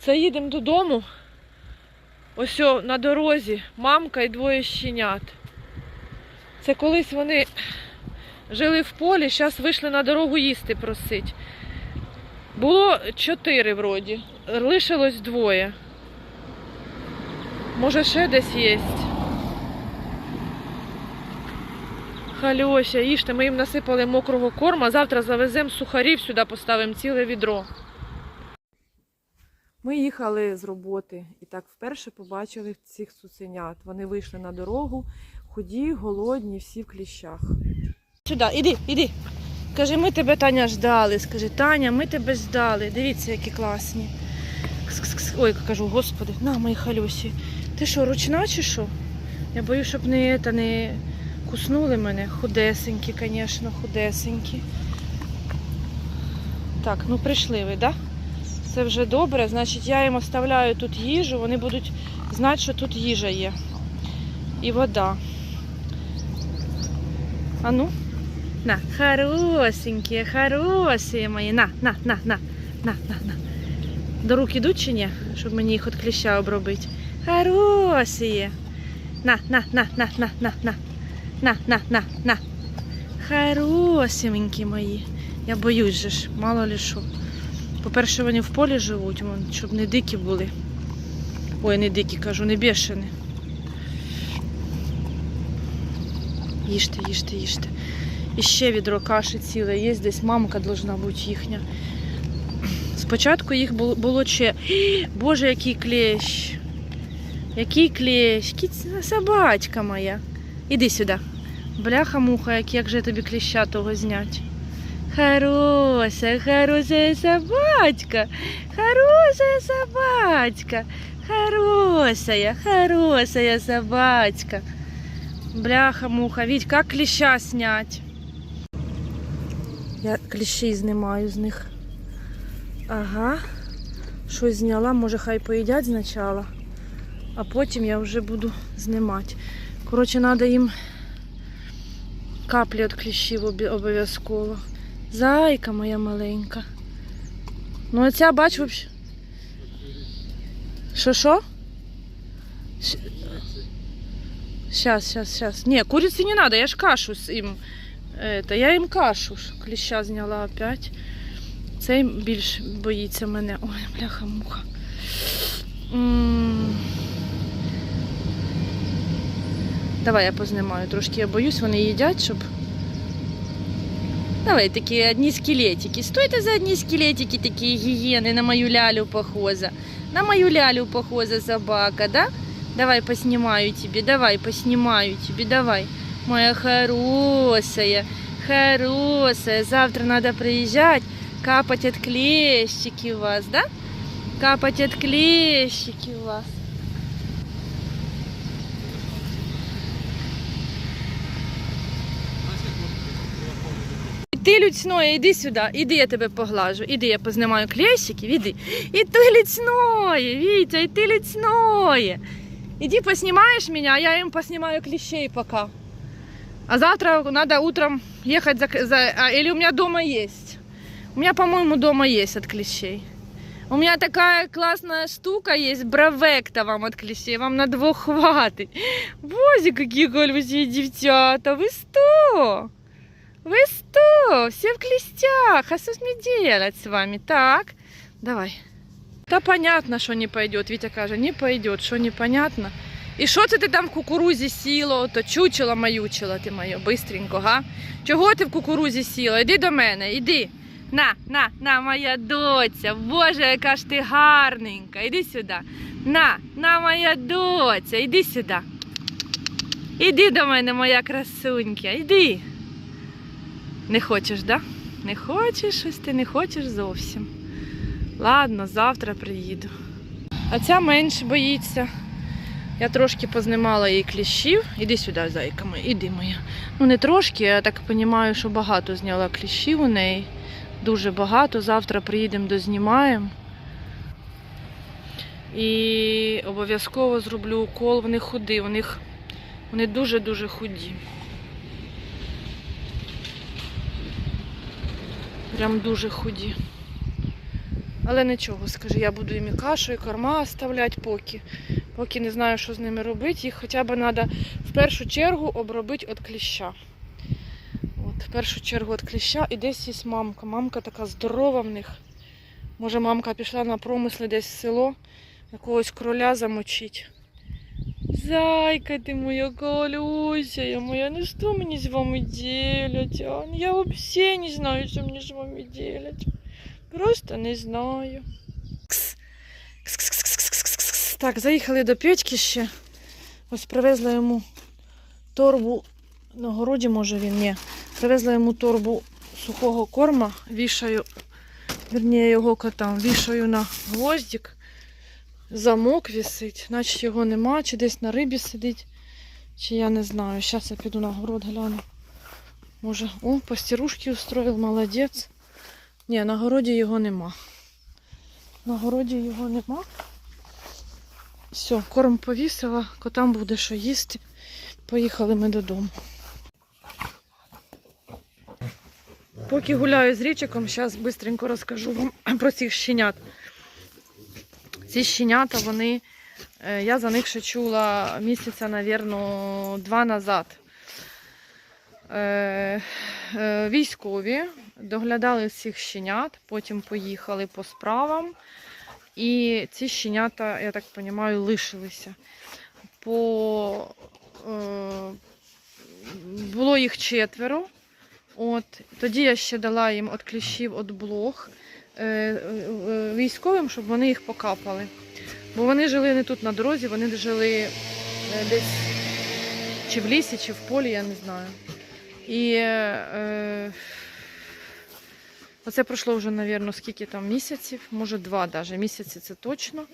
Це їдемо додому. Ось о, на дорозі мамка і двоє щенят. Це колись вони жили в полі, зараз вийшли на дорогу їсти просить. Було чотири вроді, лишилось двоє. Може ще десь є. Хальося, їжте, ми їм насипали мокрого корма, завтра завеземо сухарів сюди, поставимо ціле відро. Ми їхали з роботи і так вперше побачили цих цуценят. Вони вийшли на дорогу, худі, голодні, всі в кліщах. Сюди, іди, іди. Кажи, ми тебе, Таня, ждали. Скажи, Таня, ми тебе ждали. Дивіться, які класні. Ой, кажу, господи, на мої халюсі. Ти що, ручна чи що? Я боюсь, щоб не, та не куснули мене. Худесенькі, звісно, худесенькі. Так, ну прийшли ви, так? Да? Це вже добре. Значить, я їм оставляю тут їжу, вони будуть знати, що тут їжа є. І вода. А ну? На, хорошенькі, хороші мої. На, на, на, на, на, на, на. До рук ідуть чи ні? Щоб мені їх від кліща обробити. Хороші. На, на, на, на, на, на, на. На, на, на, на. Хорошенькі мої. Я боюсь же ж, мало ли що. По-перше, вони в полі живуть, щоб не дикі були. Ой, не дикі, кажу, не бешені. Їжте, їжте, їжте. І ще відро каші ціле є, десь мамка должна бути їхня. Спочатку їх було, ще. Боже, який клещ. Який клещ, собачка моя. Іди сюди. Бляха-муха, як, як же тобі кліща того знять. Хорошая, хорошая собачка. Хорошая собачка. Хорошая, хорошая собачка. Бляха-муха, Віть, як кліща снять? Я кліщі знімаю з них. Ага. Щось зняла, може хай поїдять спочатку, а потім я вже буду знімати. Коротше, треба їм каплі від кліщів обов'язково. Зайка моя маленька. Ну, а ця, бач, вообще. Що що? Сейчас, сейчас, сейчас. Не, курицы не надо, я ж кашу с им. Это, я їм кашу. Кліща зняла опять. Цей більш боїться мене. Ой, бляха-муха. Давай я познімаю трошки, я боюсь, вони їдять, щоб. Давай такі одні скелетики. Стойте за одні скелетики, такі гієни, на мою лялю похожа. На мою лялю похожа собака, да? Давай поснимаю тебе, давай поснимаю тебе, давай. Моя хорошая, хорошая. Завтра надо приезжать, капать от клещики у вас, да? Капать от клещики у вас. Ти люцьноє, іди сюди, іди, я тебе поглажу, іди, я познімаю клещиків, іди. І ти люцьноє, Вітя, і ти люцьноє. Иди поснимаешь меня, а я им поснимаю клещей пока. А завтра надо утром ехать за... за... а, или у меня дома есть. У меня, по-моему, дома есть от клещей. У меня такая классная штука есть, бравекта вам от клещей, вам на двух хватит. Боже, какие гольвусі девчата, вы что? Вы что? Все в клестях, а что мне делать с вами? Так, давай. Та понятно, що не пойдет. Вітя каже, не пойдет, що непонятно. І що це ти там в кукурузі сіло, то чучело маючило ти моє, бистренько, га? Чого ти в кукурузі сіло? Іди до мене, іди. На, на, на, моя доця. Боже, яка ж ти гарненька. Іди сюди. На, на, моя доця, іди сюди. Іди до мене, моя красунька, іди. Не хочеш, да? Не хочеш щось ти не хочеш зовсім. Ладно, завтра приїду. А ця менш боїться. Я трошки познімала їй кліщів. Іди сюди, зайка моя, іди моя. Ну не трошки, я так розумію, що багато зняла кліщів у неї. Дуже багато. Завтра приїдемо, дознімаємо. І обов'язково зроблю укол. Вони худі, у них вони дуже-дуже худі. Прям дуже худі. Але нічого, скажи, я буду їм і кашу, і корма оставляти поки. Поки не знаю, що з ними робити. Їх хоча б треба в першу чергу обробити від кліща. От, в першу чергу від кліща. І десь є мамка. Мамка така здорова в них. Може, мамка пішла на промисли десь в село, якогось кроля замочить. Зайка ти моя Колюся, моя, ну що мені з вами делать? А? Ну, Я взагалі не знаю, що мені з вами делать. Просто не знаю. Кс. Кс-кс-кс-кс-кс-кс. Так, заїхали до Петьки ще. Ось привезла йому торбу. На городі, може він, ні. Привезла йому торбу сухого корма, вішаю, верніше його котам, вішаю на гвоздик. Замок висить, наче його нема, чи десь на рибі сидить, чи я не знаю. Зараз я піду на город гляну. Може, о, постірушки устроїв, молодець. Ні, на городі його нема. На городі його нема. Все, корм повісила, котам буде що їсти. Поїхали ми додому. Поки гуляю з річиком, зараз швидко розкажу вам про цих щенят. Ці щенята, вони, е, я за них ще чула місяця, напевно, два назад. Е, е, Військові доглядали всіх щенят, потім поїхали по справам. І ці щенята, я так розумію, лишилися. По, було їх четверо. От, тоді я ще дала їм від кліщів від блох військовим, щоб вони їх покапали. Бо вони жили не тут на дорозі, вони жили е, десь чи в лісі, чи в полі, я не знаю. І е, оце пройшло вже, мабуть, скільки там місяців, може два навіть. Місяці це точно.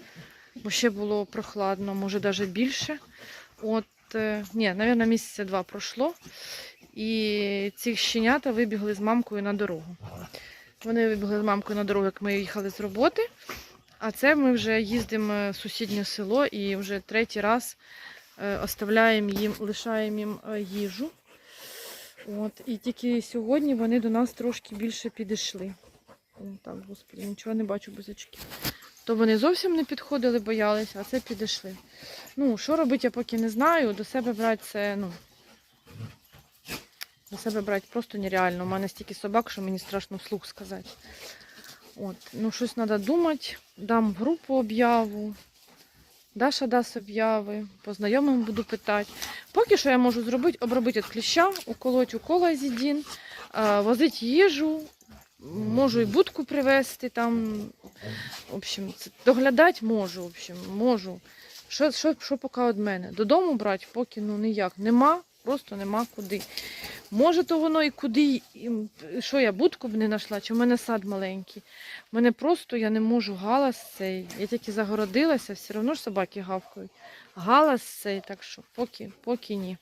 Бо ще було прохладно, може навіть більше. От, е, ні, мабуть, місяця два пройшло. І ці щенята вибігли з мамкою на дорогу. Вони вибігли з мамкою на дорогу, як ми їхали з роботи. А це ми вже їздимо в сусіднє село і вже третій раз е, оставляємо їм, лишаємо їм е, їжу. От, і тільки сьогодні вони до нас трошки більше підійшли. Так, господи, нічого не бачу без очків. То вони зовсім не підходили, боялися, а це підійшли. Ну, що робити, я поки не знаю. До себе брати це, ну. До себе брати просто нереально. У мене стільки собак, що мені страшно вслух сказати. От, ну щось треба думати. Дам групу об'яву. Даша дасть об'яви, по знайомим буду питати. Поки що я можу зробити, обробити від кліща, уколоть укола азідін, возити їжу, можу і будку привезти там. В общем, доглядати можу, в общем, можу. Що, що, що поки від мене? Додому брати, поки ну ніяк. Нема, просто нема куди. Може, то воно і куди, що я будку б не знайшла, чи в мене сад маленький. У мене просто я не можу галас цей. Я тільки загородилася, все одно ж собаки гавкають. Галас цей, так що поки, поки ні.